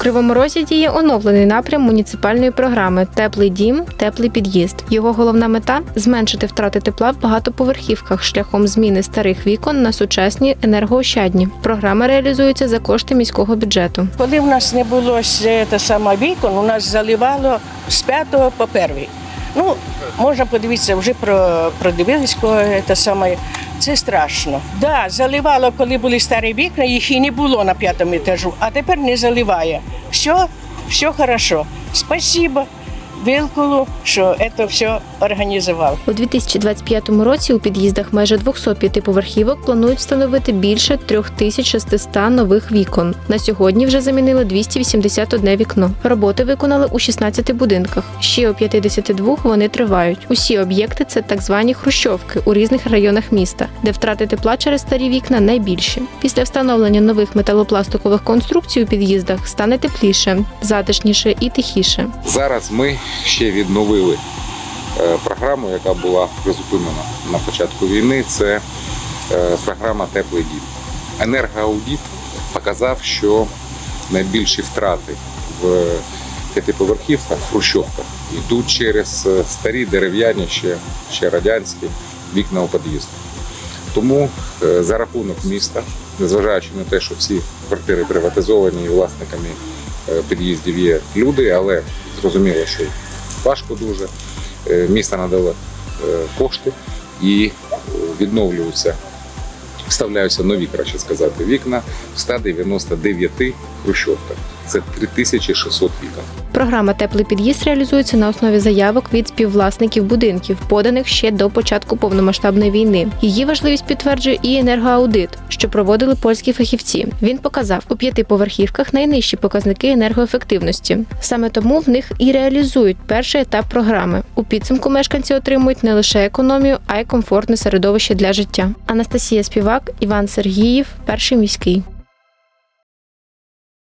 Кривому Розі діє оновлений напрям муніципальної програми Теплий дім, теплий під'їзд. Його головна мета зменшити втрати тепла в багатоповерхівках шляхом зміни старих вікон на сучасні енергоощадні. Програма реалізується за кошти міського бюджету. Коли в нас не було ще те саме вікон, у нас заливало з п'ятого по перший. Ну, можна подивитися, вже про, продивились кого те саме. Це страшно. Да, заливало, коли були старі вікна, їх і не було на п'ятому етажу, а тепер не заливає. Все, все хорошо. Спасибо Вилкулу, що це все організував. У 2025 році у під'їздах майже 200 п'ятиповерхівок планують встановити більше 3600 нових вікон. На сьогодні вже замінили 281 вікно. Роботи виконали у 16 будинках. Ще у 52 вони тривають. Усі об'єкти це так звані хрущовки у різних районах міста, де втрати тепла через старі вікна найбільші. Після встановлення нових металопластикових конструкцій у під'їздах стане тепліше, затишніше і тихіше. Зараз ми ще відновили е, програму, яка була призупинена на початку війни. Це е, програма Теплий дім. Енергоаудіт показав, що найбільші втрати в п'ятиповерхівках, в хрущовках йдуть через е, старі дерев'яні, ще, ще радянські вікна у під'їзді. Тому за рахунок міста, незважаючи на те, що всі квартири приватизовані і власниками під'їздів є люди, але зрозуміло, що важко дуже. Е, Місто надало е, кошти і е, відновлюються, вставляються нові, краще сказати, вікна в 199 хрущовках. Це 3600 вікон. Програма Теплий під'їзд реалізується на основі заявок від співвласників будинків, поданих ще до початку повномасштабної війни. Її важливість підтверджує і енергоаудит, що проводили польські фахівці. Він показав у п'ятиповерхівках найнижчі показники енергоефективності. Саме тому в них і реалізують перший етап програми. У підсумку мешканці отримують не лише економію, а й комфортне середовище для життя. Анастасія Співак, Іван Сергіїв, перший міський.